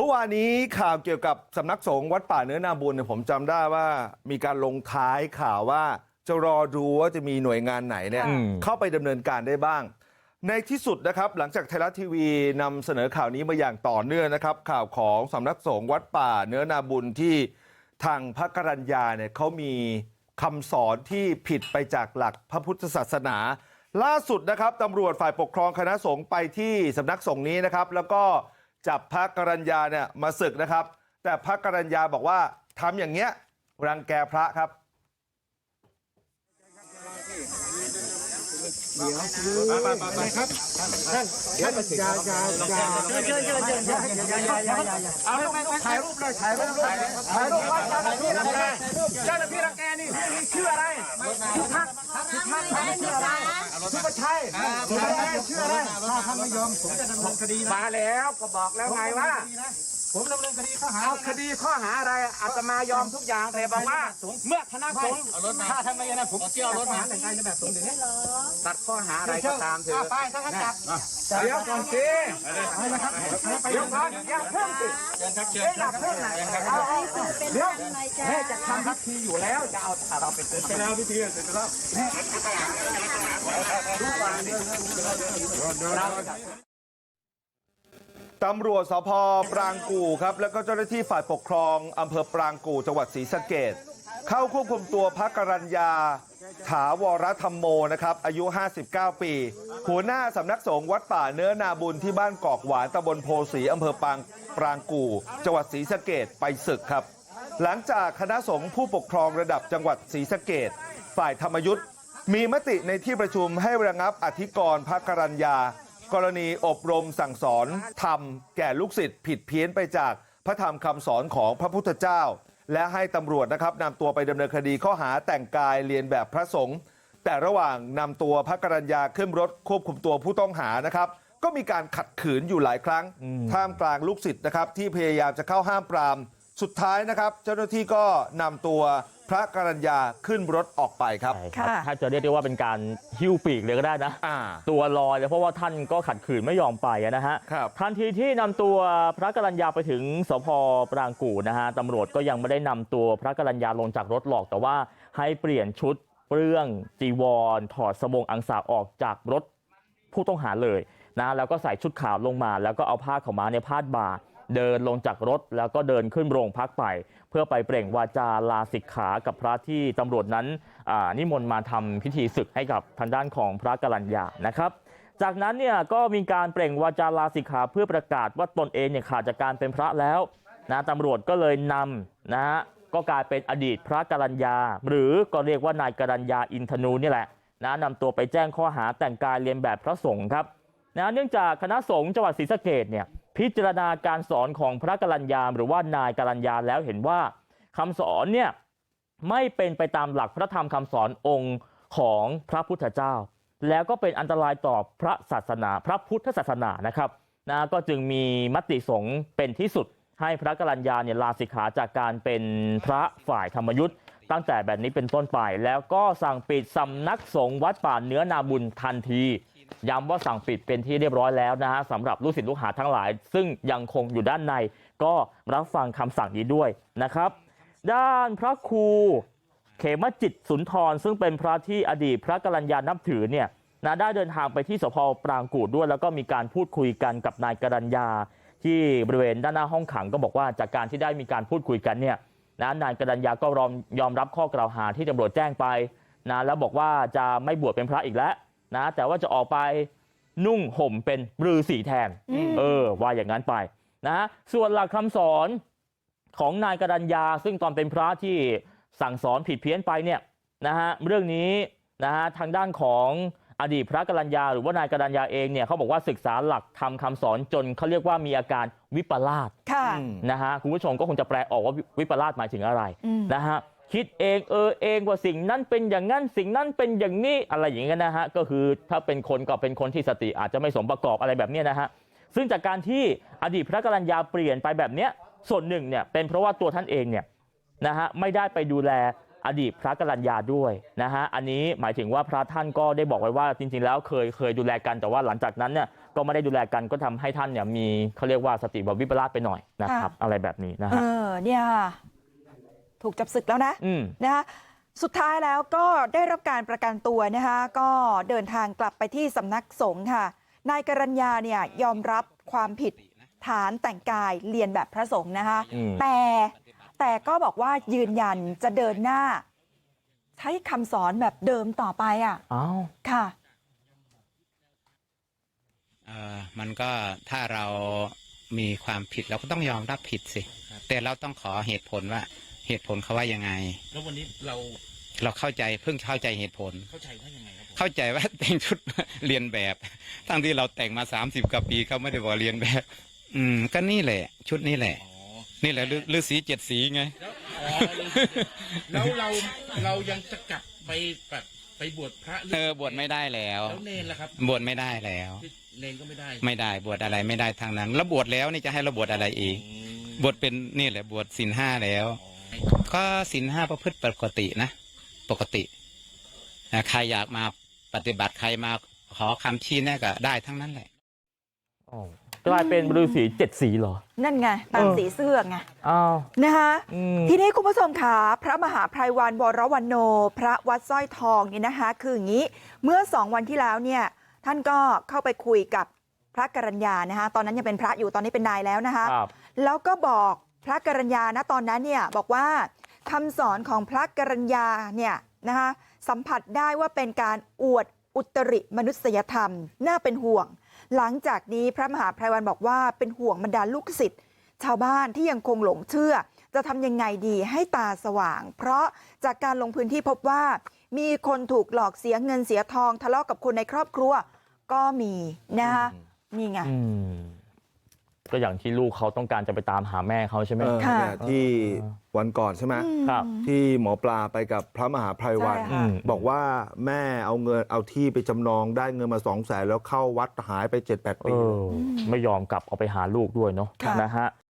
เมื่อวานนี้ข่าวเกี่ยวกับสำนักสงฆ์วัดป่าเนื้อนาบุญเนี่ยผมจำได้ว่ามีการลงท้ายข่าวว่าจะรอดูว่าจะมีหน่วยงานไหนเนี่ยอืมเข้าไปดำเนินการได้บ้าง ในที่สุดนะครับหลังจากไทยรัฐทีวีนำเสนอข่าวนี้มาอย่างต่อเนื่องนะครับ ข่าวของสำนักสงฆ์วัดป่าเนื้อนาบุญที่ทางพระกรัญญาเนี่ยเขามีคำสอนที่ผิดไปจากหลักพระพุทธศาสนา ล่าสุดนะครับตำรวจฝ่ายปกครองคณะสงฆ์ไปที่สำนักสงฆ์นี้นะครับ แล้วก็ จับพระกรัญญาเนี่ยมาศึกนะครับแต่พระกรัญญาบอกว่าทำอย่างเงี้ยรังแกพระครับ เดี๋ยวคือาถ่ายรูปเลยถ่ายรูปเลยถ่ายรูปไว้เจ้าหน้าที่รังแกเจ้าหน้าที่รังแกนี่นี่ชื่ออะไรชื่อพักชื่อพักชื่ออะไรชื่อประชัยชื่ออะไรชื่ออะไรถ้าท่านไม่ยอมผมจะดำเนินคดีมาแล้วก็บอกแล้วไงว่า ผมดำเนินคดีข้อหาเอาคดีข้อหาอะไรอาตมายอมทุกอย่างแต่บอกว่า เมื่อคณะสงฆ์ถ้าท่านไม่ยอมผมเกี่ยวรถมาแต่งกายในแบบสงฆ์เดี๋ยวนี้ตัดข้อหาอะไรก็ตามเถอะไปถ้าท่านจับเดี๋ยวก่อนสิเดี๋ยวก่อนอย่าเพิ่งสิอย่าเพิ่งนะเอาเอาเดี๋ยวแม่จะทำพิธีอยู่แล้วจะเอาเราไปเตือนไปแล้วพิธีเสร็จแล้ว ตำรวจสพปรางกู่ครับแล้วก็เจ้าหน้าที่ฝ่ายปกครองอำเภอปรางกู่จังหวัดศรีสะเกดเข้าควบคุมตัวพระกรัญญาถาวรธรรมโมนะครับอายุ 59 ปี หัวหน้าสำนักสงฆ์วัดป่าเนื้อนาบุญที่บ้านกอกหวานตำบลโพสีอำเภอปรางปรางกู่จังหวัดศรีสะเกดไปศึกครับ หลังจากคณะสงฆ์ผู้ปกครองระดับจังหวัดศรีสะเกดฝ่ายธรรมยุทธ์มีมติในที่ประชุมให้ระงับอธิกรพระกรัญญา กรณีอบรมสั่งสอนธรรมแก่ลูกศิษย์ผิดเพี้ยนไปจากพระธรรมคำสอนของพระพุทธเจ้า และให้ตำรวจนะครับนำตัวไปดำเนินคดีข้อหาแต่งกายเรียนแบบพระสงฆ์แต่ระหว่างนำตัวพระกรัญญาขึ้นรถควบคุมตัวผู้ต้องหานะครับ ก็มีการขัดขืนอยู่หลายครั้ง ท่ามกลางลูกศิษย์นะครับที่พยายามจะเข้าห้ามปราม สุดท้ายนะครับ เจ้าหน้าที่ก็นำตัว พระกรัญญาขึ้นรถออกไปครับ ใช่ครับค่ะถ้าจะเรียกได้ว่าเป็นการหิ้วปีกเลยก็ได้นะ อ่า ตัวลอยเลยเพราะว่าท่านก็ขัดขืนไม่ยอมไปอะนะฮะครับ ทันทีที่นำตัวพระกรัญญาไปถึงสพปรางกู่นะฮะตำรวจก็ยังไม่ได้นำตัวพระกรัญญาลงจากรถหรอกแต่ว่าให้เปลี่ยนชุดเปลื้องจีวร ถอดสบงอังสาออกจากรถผู้ต้องหาเลยนะแล้วก็ใส่ชุดขาวลงมา แล้วก็เอาผ้าขาวม้าในยพาดบ่า เดินลงจากรถแล้วก็เดินขึ้นโรงพักไปเพื่อไปเปล่งวาจาลาสิกขากับพระที่ตำรวจนั้นนิมนต์มาทำพิธีศึกให้กับทางด้านของพระกรัญญานะครับจากนั้นเนี่ยก็มีการเปล่งวาจาลาสิกขาเพื่อประกาศว่าตนเองเนี่ยขาดจากการเป็นพระแล้วนะตำรวจก็เลยนำนะฮะก็กลายเป็นอดีตพระกรัญญา หรือก็เรียกว่านายกรัญญาอินทนูนี่แหละนะนำตัวไปแจ้งข้อหาแต่งกายเรียนแบบพระสงฆ์ครับนะเนื่องจากคณะสงฆ์จังหวัดศรีสะเกดเนี่ย พิจารณาการสอนของพระกรัญญาหรือว่านายกรัญญาแล้วเห็นว่าคำสอนเนี่ยไม่เป็นไปตามหลักพระธรรมคำสอนองค์ของพระพุทธเจ้า แล้วก็เป็นอันตรายต่อพระศาสนาพระพุทธศาสนานะครับนะก็จึงมีมติสงฆ์เป็นที่สุดให้พระกรัญญาเนี่ยลาสิกขาจากการเป็นพระฝ่ายธรรมยุทธ์ตั้งแต่แบบนี้เป็นต้นไป แล้วก็สั่งปิดสำนักสงฆ์วัดป่าเนื้อนาบุญทันที ย้ำว่าสั่งปิดเป็นที่เรียบร้อยแล้วนะฮะสำหรับลูกศิษย์ลูกหาทั้งหลาย ซึ่งยังคงอยู่ด้านในก็รับฟังคำสั่งนี้ด้วยนะครับ ด้านพระครูเขมจิตสุนทร ซึ่งเป็นพระที่อดีตพระกรัญญานับถือเนี่ยนะได้เดินทางไปที่สพปรางกูดด้วย แล้วก็มีการพูดคุยกันกับนายกรัญญา ที่บริเวณด้านหน้าห้องขังก็บอกว่าจากการที่ได้มีการพูดคุยกันเนี่ยนะนายกรัญญาก็ยอมยอมรับข้อกล่าวหาที่ตำรวจแจ้งไปนะแล้วบอกว่าจะไม่บวชเป็นพระอีกแล้ว นะแต่ว่าจะออกไปนุ่งห่มเป็นฤาษีแทนเออว่าอย่างนั้นไปนะฮะส่วนหลักคำสอนของนายกรัญญาซึ่งตอนเป็นพระที่สั่งสอนผิดเพี้ยนไปเนี่ยนะฮะเรื่องนี้นะฮะทางด้านของอดีตพระกรัญญาหรือว่านายกรัญญาเองเนี่ยเขาบอกว่าศึกษาหลักทำคำสอนจนเขาเรียกว่ามีอาการวิปลาสค่ะอืมนะฮะคุณผู้ชมก็คงจะแปลออกว่าวิวิปลาสหมายถึงอะไรอืมนะฮะ คิดเองเออเองว่าสิ่งนั้นเป็นอย่างนั้นสิ่งนั้นเป็นอย่างนี้อะไรอย่างเงี้ยนะฮะก็คือถ้าเป็นคนก็เป็นคนที่สติอาจจะไม่สมประกอบอะไรแบบเนี้ยนะฮะซึ่งจากการที่อดีตพระกรัญญาเปลี่ยนไปแบบเนี้ยส่วนหนึ่งเนี่ยเป็นเพราะว่าตัวท่านเองเนี่ยนะฮะไม่ได้ไปดูแลอดีตพระกรัญญาด้วยนะฮะอันนี้หมายถึงว่าพระท่านก็ได้บอกไว้ว่าจริง ๆ แล้วเคยเคยดูแลกันแต่ว่าหลังจากนั้นเนี่ยก็ไม่ได้ดูแลกันก็ทำให้ท่านเนี่ยมีเขาเรียกว่าสติแบบวิปลาสไปหน่อยนะครับอะไรแบบนี้นะเอฮะอเนี่ยค่ะ ถูกจับศึกแล้วนะอืมนะคะสุดท้ายแล้วก็ได้รับการประกันตัวนะคะก็เดินทางกลับไปที่สำนักสงฆ์ค่ะนายกรัญญาเนี่ยยอมรับความผิดฐานแต่งกายเรียนแบบพระสงฆ์นะคะอืมแต่แต่ก็บอกว่ายืนยันจะเดินหน้า ใช้คำสอนแบบเดิมต่อไปอะอ้าวค่ะเออมันก็ถ้าเรามีความผิดเราก็ต้องยอมรับผิดสิ แต่เราต้องขอเหตุผลว่า เหตุผลเขาว่ายังไง แล้ววันนี้เราเราเข้าใจเพิ่งเข้าใจเหตุผล เข้าใจว่ายังไงครับผมเข้าใจว่าแต่งชุด เรียนแบบ ทั้งที่เราแต่งมาสามสิบกว่าปีเขาไม่ได้บอกเรียนแบบ อืม ก็นี่แหละ ชุดนี้แหละ อ๋อนี่แหละฤฤาษีเจ็ดสีไง แล้วอ๋อแล้วเราเรายังจะกลับไปแบบไปบวชพระหรืเออบวชไม่ได้แล้ว แล้วเนนล่ะครับบวชไม่ได้แล้วเนนก็ไม่ได้ไม่ได้บวชอะไรไม่ได้ทางนั้น แล้วบวชแล้วนี่จะให้เราบวชอะไรอีก อืมบวชเป็นนี่แหละบวชศีลห้าแล้ว อ๋อ ก็ศีลห้าประพฤติปกตินะ ปกตินะใครอยากมาปฏิบัติใครมาขอคำชี้แนะก็ได้ทั้งนั้นแหละอ๋อกลายเป็นฤาษีเจ็ดสีเหรอ นั่นไง ตามเออสีเสื้อไงอ้าว นะคะอืมทีนี้คุณผู้ชมค่ะพระมหาไพรวันวรวันโน พระวัดสร้อยทองเนี่ยนะคะ คืออย่างนี้ เมื่อสองวันที่แล้วเนี่ย ท่านก็เข้าไปคุยกับพระกรัญญานะคะตอนนั้นยังเป็นพระอยู่ตอนนี้เป็นนายแล้วนะคะครับแล้วก็บอก พระกรัญญานะตอนนั้นเนี่ยบอกว่าคำสอนของพระกรัญญาเนี่ยนะคะสัมผัสได้ว่าเป็นการอวดอุตริมนุษยธรรม น่าเป็นห่วง หลังจากนี้พระมหาไพรวันบอกว่าเป็นห่วงบรรดาลูกศิษย์ชาวบ้านที่ยังคงหลงเชื่อ จะทำยังไงดีให้ตาสว่าง เพราะจากการลงพื้นที่พบว่ามีคนถูกหลอกเสียเงินเสียทองทะเลาะกับคนในครอบครัว ก็มีนะคะนี่ไงอืม ก็อย่างที่ลูกเขาต้องการจะไปตามหาแม่เขาใช่ไหมเออค่ะเนี่ยที่วันก่อนใช่ไหมครับที่หมอปลาไปกับพระมหาไพรวันใช่อืค่ะมบอกว่าแม่เอาเงินเอาที่ไปจำนองได้เงินมาสองแสนแล้วเข้าวัดหายไปเจ็ดแปดเอปีอไม่ยอมกลับเอาไปหาลูกด้วยเนาะค่ะนะฮะ